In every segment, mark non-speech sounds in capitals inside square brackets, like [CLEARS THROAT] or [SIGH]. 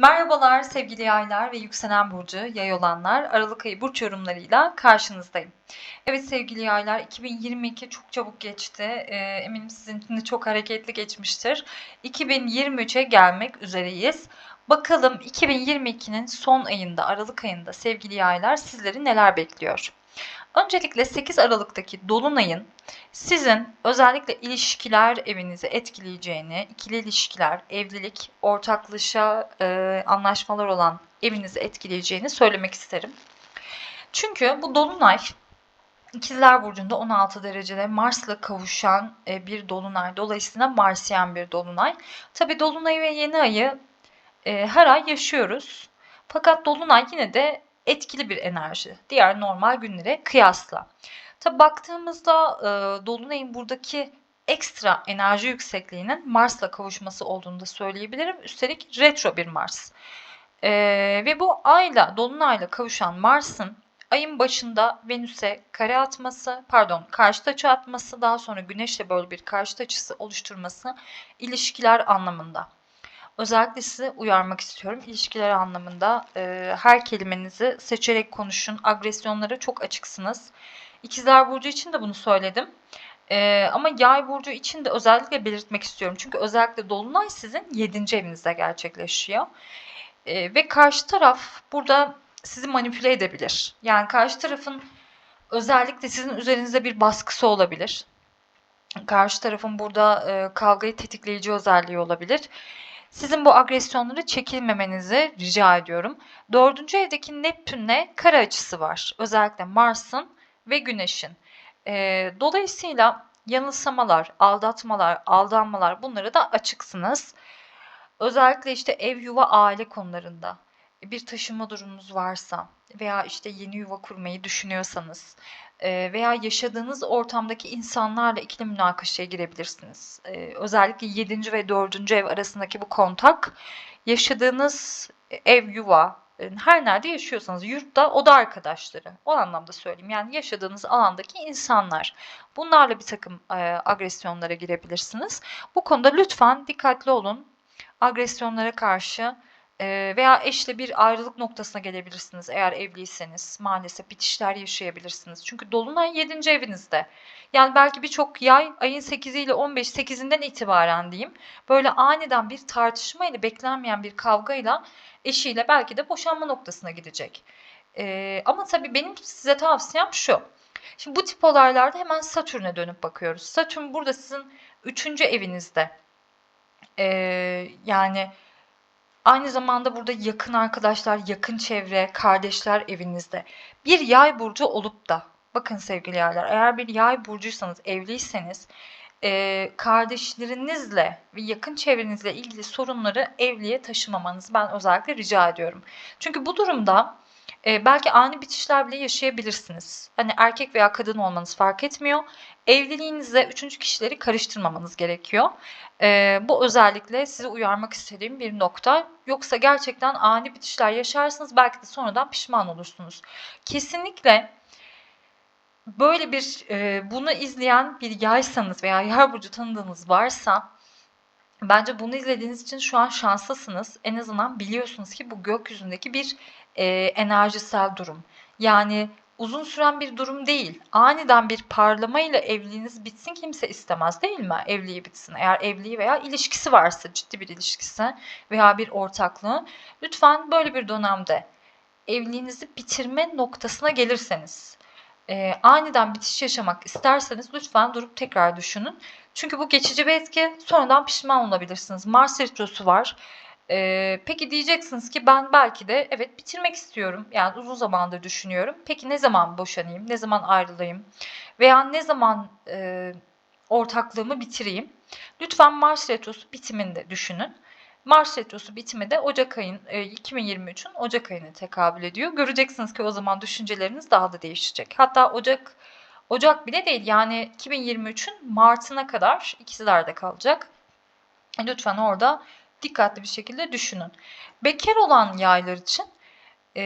Merhabalar sevgili yaylar ve yükselen burcu yay olanlar. Aralık ayı burç yorumlarıyla karşınızdayım. Evet sevgili yaylar 2022 çok çabuk geçti. Ee, eminim sizin için de çok hareketli geçmiştir. 2023'e gelmek üzereyiz. Bakalım 2022'nin son ayında, Aralık ayında sevgili yaylar sizleri neler bekliyor? Öncelikle 8 Aralık'taki Dolunay'ın sizin özellikle ilişkiler evinizi etkileyeceğini, ikili ilişkiler, evlilik, ortaklaşa e, anlaşmalar olan evinizi etkileyeceğini söylemek isterim. Çünkü bu Dolunay İkizler Burcu'nda 16 derecede Mars'la kavuşan e, bir dolunay. Dolayısıyla Marsyen bir dolunay. Tabi dolunay ve yeni ayı e, her ay yaşıyoruz. Fakat dolunay yine de etkili bir enerji. Diğer normal günlere kıyasla. Tabi baktığımızda e, Dolunay'ın buradaki ekstra enerji yüksekliğinin Mars'la kavuşması olduğunu da söyleyebilirim. Üstelik retro bir Mars. E, ve bu ayla, Dolunay'la kavuşan Mars'ın ayın başında Venüs'e kare atması, pardon karşıt açı atması, daha sonra Güneş'le böyle bir karşıt açısı oluşturması ilişkiler anlamında. Özellikle sizi uyarmak istiyorum. İlişkiler anlamında e, her kelimenizi seçerek konuşun. Agresyonlara çok açıksınız. İkizler Burcu için de bunu söyledim. E, ama Yay Burcu için de özellikle belirtmek istiyorum. Çünkü özellikle Dolunay sizin 7. evinizde gerçekleşiyor. E, ve karşı taraf burada sizi manipüle edebilir. Yani karşı tarafın özellikle sizin üzerinizde bir baskısı olabilir. Karşı tarafın burada e, kavgayı tetikleyici özelliği olabilir. Sizin bu agresyonları çekilmemenizi rica ediyorum. Dördüncü evdeki Neptün'le kare açısı var. Özellikle Mars'ın ve Güneş'in. E, dolayısıyla yanılsamalar, aldatmalar, aldanmalar bunlara da açıksınız. Özellikle işte ev, yuva, aile konularında bir taşınma durumunuz varsa veya işte yeni yuva kurmayı düşünüyorsanız veya yaşadığınız ortamdaki insanlarla ikili münakaşaya girebilirsiniz. Özellikle 7. ve 4. ev arasındaki bu kontak yaşadığınız ev, yuva, her nerede yaşıyorsanız yurtta oda arkadaşları o anlamda söyleyeyim yani yaşadığınız alandaki insanlar bunlarla bir takım agresyonlara girebilirsiniz. Bu konuda lütfen dikkatli olun agresyonlara karşı veya eşle bir ayrılık noktasına gelebilirsiniz eğer evliyseniz. Maalesef bitişler yaşayabilirsiniz. Çünkü Dolunay 7. evinizde. Yani belki birçok yay ayın 8 ile 15 8'inden itibaren diyeyim. Böyle aniden bir tartışma ile beklenmeyen bir kavgayla eşiyle belki de boşanma noktasına gidecek. Ee, ama tabii benim size tavsiyem şu. Şimdi bu tip olaylarda hemen Satürn'e dönüp bakıyoruz. Satürn burada sizin 3. evinizde. Ee, yani Aynı zamanda burada yakın arkadaşlar, yakın çevre, kardeşler evinizde. Bir yay burcu olup da, bakın sevgili yaylar, eğer bir yay burcuysanız, evliyseniz, e, kardeşlerinizle ve yakın çevrenizle ilgili sorunları evliye taşımamanızı ben özellikle rica ediyorum. Çünkü bu durumda e, belki ani bitişler bile yaşayabilirsiniz. Hani erkek veya kadın olmanız fark etmiyor. Evliliğinizde üçüncü kişileri karıştırmamanız gerekiyor. E, bu özellikle sizi uyarmak istediğim bir nokta. Yoksa gerçekten ani bitişler yaşarsınız belki de sonradan pişman olursunuz. Kesinlikle böyle bir e, bunu izleyen bir yaysanız veya yay burcu tanıdığınız varsa bence bunu izlediğiniz için şu an şanslısınız. En azından biliyorsunuz ki bu gökyüzündeki bir e, enerjisel durum. Yani uzun süren bir durum değil. Aniden bir parlamayla evliliğiniz bitsin kimse istemez değil mi? Evliliği bitsin. Eğer evliliği veya ilişkisi varsa ciddi bir ilişkisi veya bir ortaklığı lütfen böyle bir dönemde evliliğinizi bitirme noktasına gelirseniz e, aniden bitiş yaşamak isterseniz lütfen durup tekrar düşünün. Çünkü bu geçici bir etki sonradan pişman olabilirsiniz. Mars retrosu var. Ee, peki diyeceksiniz ki ben belki de evet bitirmek istiyorum. Yani uzun zamandır düşünüyorum. Peki ne zaman boşanayım? Ne zaman ayrılayım? Veya ne zaman e, ortaklığımı bitireyim? Lütfen Mars Retrosu bitiminde düşünün. Mars Retrosu bitimi de Ocak ayın e, 2023'ün Ocak ayına tekabül ediyor. Göreceksiniz ki o zaman düşünceleriniz daha da değişecek. Hatta Ocak Ocak bile değil yani 2023'ün Mart'ına kadar ikizlerde kalacak. Lütfen orada dikkatli bir şekilde düşünün. Bekar olan yaylar için e,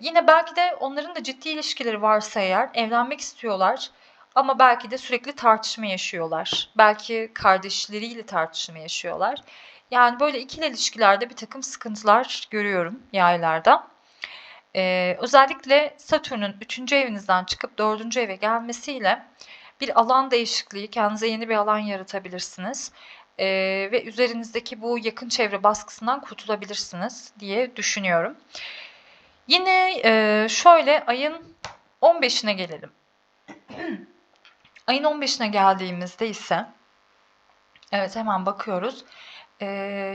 yine belki de onların da ciddi ilişkileri varsa eğer evlenmek istiyorlar ama belki de sürekli tartışma yaşıyorlar. Belki kardeşleriyle tartışma yaşıyorlar. Yani böyle ikili ilişkilerde bir takım sıkıntılar görüyorum yaylarda. Ee, özellikle Satürn'ün 3. evinizden çıkıp 4. eve gelmesiyle bir alan değişikliği, kendinize yeni bir alan yaratabilirsiniz. Ee, ve üzerinizdeki bu yakın çevre baskısından kurtulabilirsiniz diye düşünüyorum. Yine e, şöyle ayın 15'ine gelelim. [CLEARS THROAT] ayın 15'ine geldiğimizde ise evet hemen bakıyoruz. E,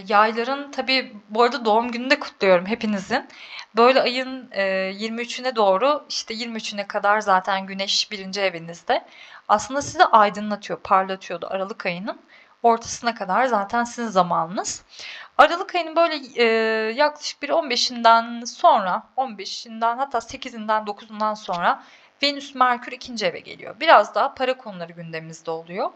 yayların tabii bu arada doğum gününü de kutluyorum hepinizin. Böyle ayın e, 23'üne doğru işte 23'üne kadar zaten güneş birinci evinizde. Aslında sizi aydınlatıyor, parlatıyordu Aralık ayının. Ortasına kadar zaten sizin zamanınız. Aralık ayının böyle e, yaklaşık bir 15'inden sonra, 15'inden hatta 8'inden 9'undan sonra Venüs Merkür ikinci eve geliyor. Biraz daha para konuları gündemimizde oluyor.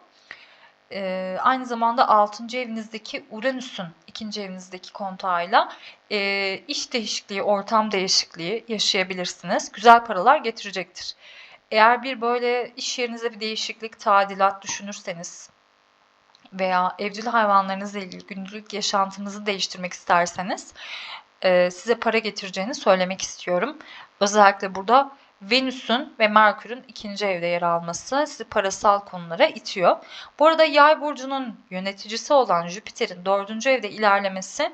E, aynı zamanda 6. evinizdeki Uranüs'ün ikinci evinizdeki kontağıyla e, iş değişikliği, ortam değişikliği yaşayabilirsiniz. Güzel paralar getirecektir. Eğer bir böyle iş yerinizde bir değişiklik, tadilat düşünürseniz veya evcil hayvanlarınızla ilgili günlük yaşantınızı değiştirmek isterseniz e, size para getireceğini söylemek istiyorum. Özellikle burada Venüs'ün ve Merkür'ün ikinci evde yer alması sizi parasal konulara itiyor. Bu arada Yay burcunun yöneticisi olan Jüpiter'in dördüncü evde ilerlemesi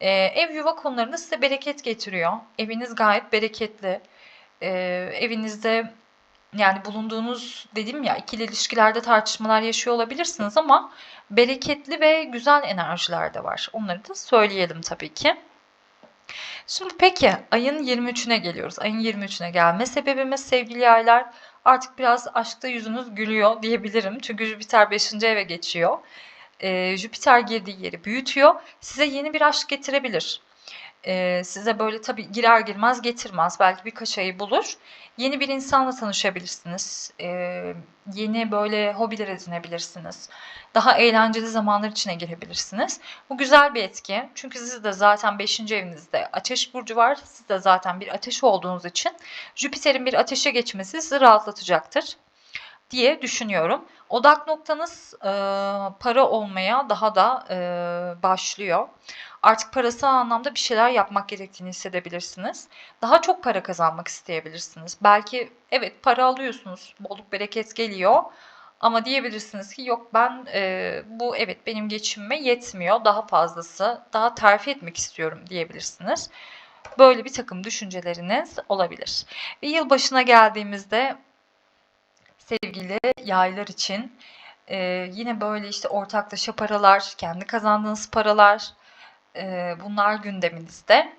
e, ev yuva konularında size bereket getiriyor. Eviniz gayet bereketli. E, evinizde yani bulunduğunuz dedim ya ikili ilişkilerde tartışmalar yaşıyor olabilirsiniz ama bereketli ve güzel enerjiler de var. Onları da söyleyelim tabii ki. Şimdi peki ayın 23'üne geliyoruz. Ayın 23'üne gelme sebebimiz sevgili yaylar artık biraz aşkta yüzünüz gülüyor diyebilirim. Çünkü Jüpiter 5. eve geçiyor. Ee, Jüpiter girdiği yeri büyütüyor. Size yeni bir aşk getirebilir. Ee, size böyle tabii girer girmez getirmez. Belki birkaç ayı bulur. Yeni bir insanla tanışabilirsiniz. Ee, yeni böyle hobiler edinebilirsiniz. Daha eğlenceli zamanlar içine girebilirsiniz. Bu güzel bir etki. Çünkü siz de zaten 5. evinizde ateş burcu var. Siz de zaten bir ateş olduğunuz için Jüpiter'in bir ateşe geçmesi sizi rahatlatacaktır diye düşünüyorum. Odak noktanız e, para olmaya daha da e, başlıyor. Artık parasal anlamda bir şeyler yapmak gerektiğini hissedebilirsiniz. Daha çok para kazanmak isteyebilirsiniz. Belki evet para alıyorsunuz, bolluk bereket geliyor. Ama diyebilirsiniz ki yok ben e, bu evet benim geçimime yetmiyor. Daha fazlası, daha terfi etmek istiyorum diyebilirsiniz. Böyle bir takım düşünceleriniz olabilir. Ve yılbaşına geldiğimizde sevgili yaylar için e, yine böyle işte ortaklaşa paralar, kendi kazandığınız paralar e, bunlar gündeminizde.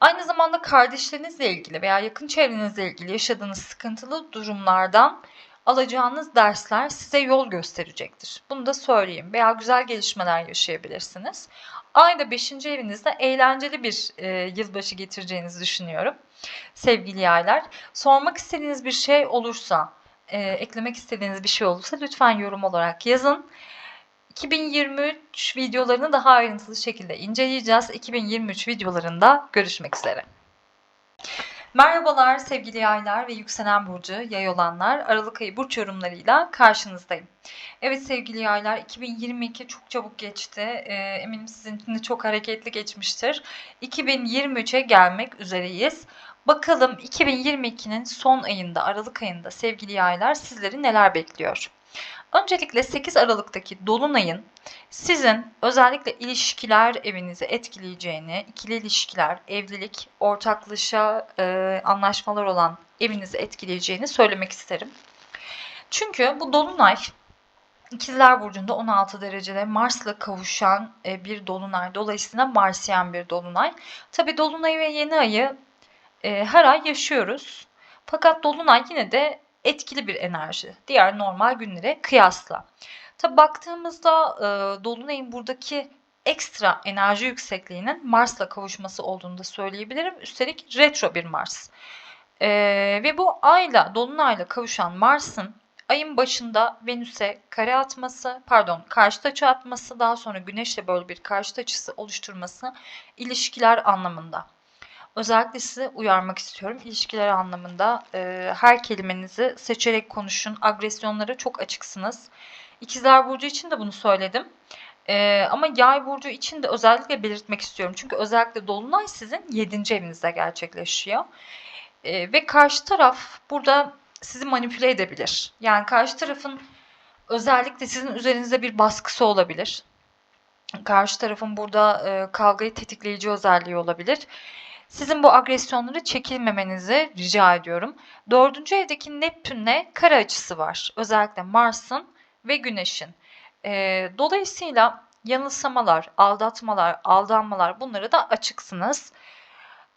Aynı zamanda kardeşlerinizle ilgili veya yakın çevrenizle ilgili yaşadığınız sıkıntılı durumlardan alacağınız dersler size yol gösterecektir. Bunu da söyleyeyim. Veya güzel gelişmeler yaşayabilirsiniz. Ayda 5. evinizde eğlenceli bir e, yılbaşı getireceğinizi düşünüyorum. Sevgili yaylar. Sormak istediğiniz bir şey olursa, e, eklemek istediğiniz bir şey olursa lütfen yorum olarak yazın. 2023 videolarını daha ayrıntılı şekilde inceleyeceğiz. 2023 videolarında görüşmek üzere. Merhabalar sevgili yaylar ve yükselen burcu yay olanlar. Aralık ayı burç yorumlarıyla karşınızdayım. Evet sevgili yaylar 2022 çok çabuk geçti. Ee, eminim sizin için de çok hareketli geçmiştir. 2023'e gelmek üzereyiz. Bakalım 2022'nin son ayında, Aralık ayında sevgili yaylar sizleri neler bekliyor? Öncelikle 8 Aralık'taki Dolunay'ın sizin özellikle ilişkiler evinizi etkileyeceğini, ikili ilişkiler, evlilik, ortaklaşa e, anlaşmalar olan evinizi etkileyeceğini söylemek isterim. Çünkü bu Dolunay İkizler Burcu'nda 16 derecede Mars'la kavuşan e, bir dolunay. Dolayısıyla Marsyen bir dolunay. Tabi dolunayı ve yeni ayı e, her ay yaşıyoruz. Fakat dolunay yine de etkili bir enerji. Diğer normal günlere kıyasla. Tabi baktığımızda e, Dolunay'ın buradaki ekstra enerji yüksekliğinin Mars'la kavuşması olduğunu da söyleyebilirim. Üstelik retro bir Mars. E, ve bu ayla, Dolunay'la kavuşan Mars'ın ayın başında Venüs'e kare atması, pardon karşıt açı atması, daha sonra Güneş'le böyle bir karşıt açısı oluşturması ilişkiler anlamında. Özellikle sizi uyarmak istiyorum. İlişkiler anlamında e, her kelimenizi seçerek konuşun. Agresyonlara çok açıksınız. İkizler Burcu için de bunu söyledim. Ee, ama yay burcu için de özellikle belirtmek istiyorum. Çünkü özellikle dolunay sizin 7. evinizde gerçekleşiyor. Ee, ve karşı taraf burada sizi manipüle edebilir. Yani karşı tarafın özellikle sizin üzerinizde bir baskısı olabilir. Karşı tarafın burada e, kavgayı tetikleyici özelliği olabilir. Sizin bu agresyonları çekilmemenizi rica ediyorum. Dördüncü evdeki Neptün'le kara açısı var. Özellikle Mars'ın ve Güneş'in. E, dolayısıyla yanılsamalar, aldatmalar, aldanmalar bunlara da açıksınız.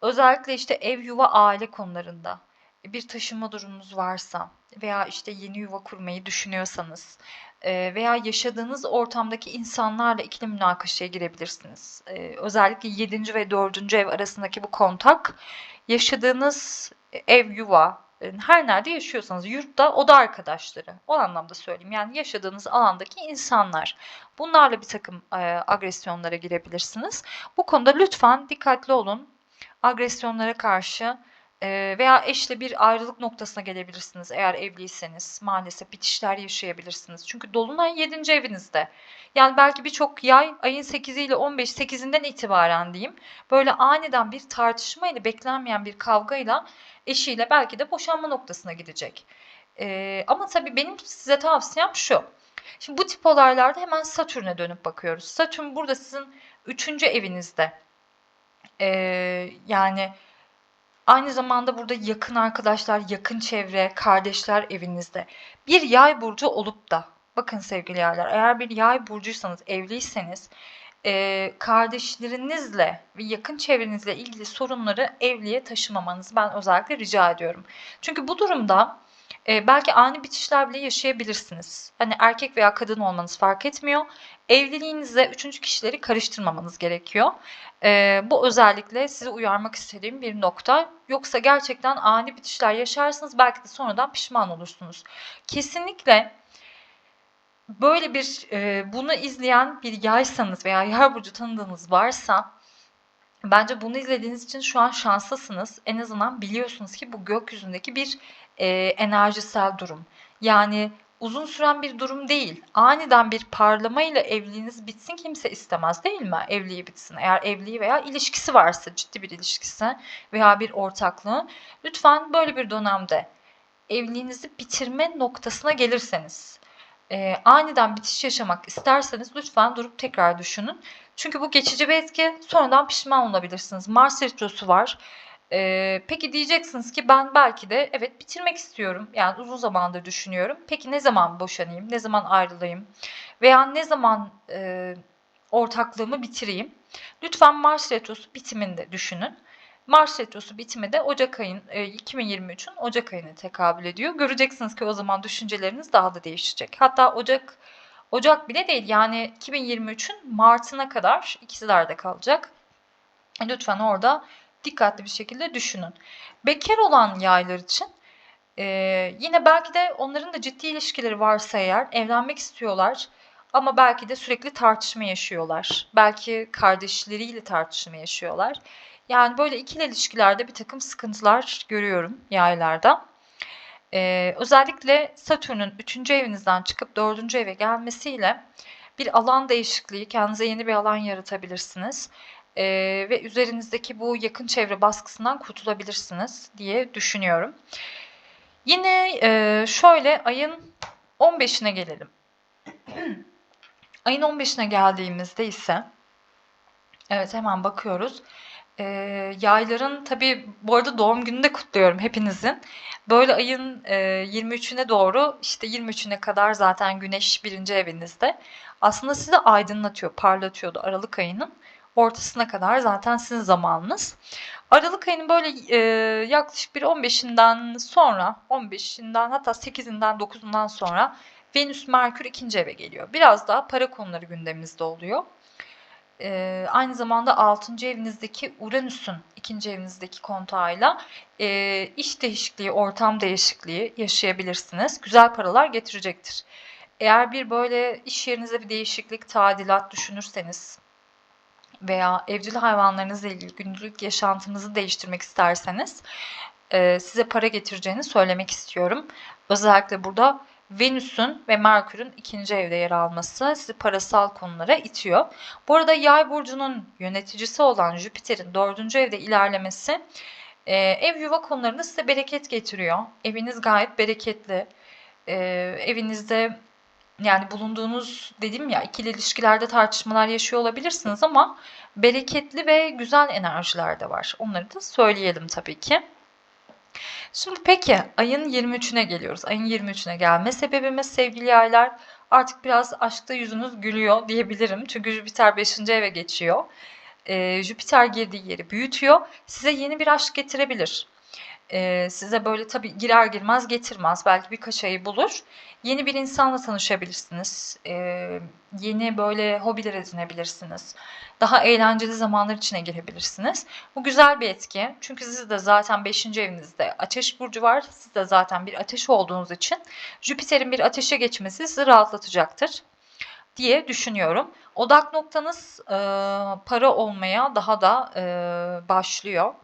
Özellikle işte ev, yuva, aile konularında bir taşınma durumunuz varsa veya işte yeni yuva kurmayı düşünüyorsanız e, veya yaşadığınız ortamdaki insanlarla ikili münakaşaya girebilirsiniz. E, özellikle 7. ve 4. ev arasındaki bu kontak yaşadığınız ev, yuva, e, her nerede yaşıyorsanız yurtta oda arkadaşları o anlamda söyleyeyim yani yaşadığınız alandaki insanlar bunlarla bir takım e, agresyonlara girebilirsiniz. Bu konuda lütfen dikkatli olun agresyonlara karşı veya eşle bir ayrılık noktasına gelebilirsiniz eğer evliyseniz maalesef bitişler yaşayabilirsiniz. Çünkü Dolunay 7. evinizde. Yani belki birçok yay ayın 8 ile 15 8'inden itibaren diyeyim böyle aniden bir tartışma ile beklenmeyen bir kavgayla eşiyle belki de boşanma noktasına gidecek. Ee, ama tabii benim size tavsiyem şu. Şimdi bu tip olaylarda hemen Satürn'e dönüp bakıyoruz. Satürn burada sizin 3. evinizde. Ee, yani aynı zamanda burada yakın arkadaşlar, yakın çevre, kardeşler evinizde. Bir yay burcu olup da bakın sevgili yaylar eğer bir yay burcuysanız evliyseniz e, kardeşlerinizle ve yakın çevrenizle ilgili sorunları evliye taşımamanızı ben özellikle rica ediyorum. Çünkü bu durumda e, belki ani bitişler bile yaşayabilirsiniz. Hani erkek veya kadın olmanız fark etmiyor. Evliliğinizde üçüncü kişileri karıştırmamanız gerekiyor. E, bu özellikle sizi uyarmak istediğim bir nokta. Yoksa gerçekten ani bitişler yaşarsınız belki de sonradan pişman olursunuz. Kesinlikle böyle bir e, bunu izleyen bir yaysanız veya yay burcu tanıdığınız varsa bence bunu izlediğiniz için şu an şanslısınız. En azından biliyorsunuz ki bu gökyüzündeki bir e, enerjisel durum. Yani uzun süren bir durum değil. Aniden bir parlamayla evliliğiniz bitsin kimse istemez değil mi? Evliliği bitsin. Eğer evliliği veya ilişkisi varsa ciddi bir ilişkisi veya bir ortaklığı lütfen böyle bir dönemde evliliğinizi bitirme noktasına gelirseniz e, aniden bitiş yaşamak isterseniz lütfen durup tekrar düşünün. Çünkü bu geçici bir etki sonradan pişman olabilirsiniz. Mars retrosu var. Ee, peki diyeceksiniz ki ben belki de evet bitirmek istiyorum. Yani uzun zamandır düşünüyorum. Peki ne zaman boşanayım? Ne zaman ayrılayım? Veya ne zaman e, ortaklığımı bitireyim? Lütfen Mars retrosu bitiminde düşünün. Mars retrosu bitimi de Ocak ayın e, 2023'ün Ocak ayına tekabül ediyor. Göreceksiniz ki o zaman düşünceleriniz daha da değişecek. Hatta Ocak Ocak bile değil yani 2023'ün Mart'ına kadar ikizlerde kalacak. Lütfen orada dikkatli bir şekilde düşünün. Bekar olan yaylar için e, yine belki de onların da ciddi ilişkileri varsa eğer evlenmek istiyorlar ama belki de sürekli tartışma yaşıyorlar. Belki kardeşleriyle tartışma yaşıyorlar. Yani böyle ikili ilişkilerde bir takım sıkıntılar görüyorum yaylarda. Ee, özellikle Satürn'ün 3. evinizden çıkıp 4. eve gelmesiyle bir alan değişikliği, kendinize yeni bir alan yaratabilirsiniz. Ee, ve üzerinizdeki bu yakın çevre baskısından kurtulabilirsiniz diye düşünüyorum. Yine e, şöyle ayın 15'ine gelelim. [CLEARS THROAT] ayın 15'ine geldiğimizde ise evet hemen bakıyoruz. E, yayların tabii bu arada doğum gününü de kutluyorum hepinizin. Böyle ayın e, 23'üne doğru işte 23'üne kadar zaten güneş birinci evinizde. Aslında sizi aydınlatıyor, parlatıyordu Aralık ayının ortasına kadar zaten sizin zamanınız. Aralık ayının böyle e, yaklaşık bir 15'inden sonra, 15'inden hatta 8'inden 9'undan sonra Venüs Merkür ikinci eve geliyor. Biraz daha para konuları gündemimizde oluyor. E, aynı zamanda 6. evinizdeki Uranüs'ün ikinci evinizdeki kontağıyla e, iş değişikliği, ortam değişikliği yaşayabilirsiniz. Güzel paralar getirecektir. Eğer bir böyle iş yerinizde bir değişiklik, tadilat düşünürseniz veya evcil hayvanlarınızla ilgili günlük yaşantınızı değiştirmek isterseniz e, size para getireceğini söylemek istiyorum. Özellikle burada Venüs'ün ve Merkür'ün ikinci evde yer alması sizi parasal konulara itiyor. Bu arada Yay burcunun yöneticisi olan Jüpiter'in dördüncü evde ilerlemesi e, ev yuva konularında size bereket getiriyor. Eviniz gayet bereketli. E, evinizde yani bulunduğunuz dedim ya ikili ilişkilerde tartışmalar yaşıyor olabilirsiniz ama bereketli ve güzel enerjiler de var. Onları da söyleyelim tabii ki. Şimdi peki ayın 23'üne geliyoruz. Ayın 23'üne gelme sebebimiz sevgili yaylar artık biraz aşkta yüzünüz gülüyor diyebilirim. Çünkü Jüpiter 5. eve geçiyor. Ee, Jüpiter girdiği yeri büyütüyor. Size yeni bir aşk getirebilir. Ee, size böyle tabii girer girmez getirmez. Belki birkaç ayı bulur. Yeni bir insanla tanışabilirsiniz. Ee, yeni böyle hobiler edinebilirsiniz. Daha eğlenceli zamanlar içine girebilirsiniz. Bu güzel bir etki. Çünkü siz de zaten 5. evinizde ateş burcu var. Siz de zaten bir ateş olduğunuz için Jüpiter'in bir ateşe geçmesi sizi rahatlatacaktır diye düşünüyorum. Odak noktanız e, para olmaya daha da e, başlıyor.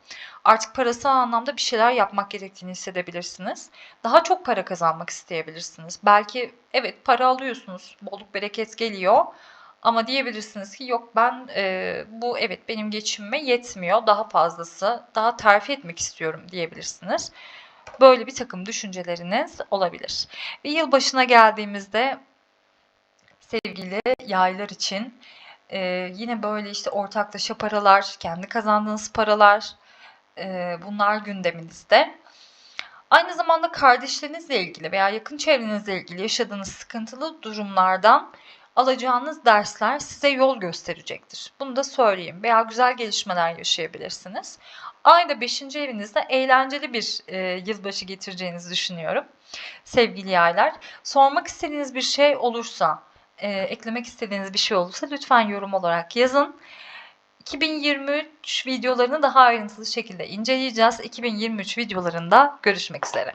Artık parasal anlamda bir şeyler yapmak gerektiğini hissedebilirsiniz. Daha çok para kazanmak isteyebilirsiniz. Belki evet para alıyorsunuz, bolluk bereket geliyor. Ama diyebilirsiniz ki yok ben e, bu evet benim geçimime yetmiyor. Daha fazlası, daha terfi etmek istiyorum diyebilirsiniz. Böyle bir takım düşünceleriniz olabilir. Ve yılbaşına geldiğimizde sevgili yaylar için e, yine böyle işte ortaklaşa paralar, kendi kazandığınız paralar e, bunlar gündeminizde. Aynı zamanda kardeşlerinizle ilgili veya yakın çevrenizle ilgili yaşadığınız sıkıntılı durumlardan alacağınız dersler size yol gösterecektir. Bunu da söyleyeyim. Veya güzel gelişmeler yaşayabilirsiniz. Ayda 5. evinizde eğlenceli bir e, yılbaşı getireceğinizi düşünüyorum. Sevgili yaylar. Sormak istediğiniz bir şey olursa, e, eklemek istediğiniz bir şey olursa lütfen yorum olarak yazın. 2023 videolarını daha ayrıntılı şekilde inceleyeceğiz. 2023 videolarında görüşmek üzere.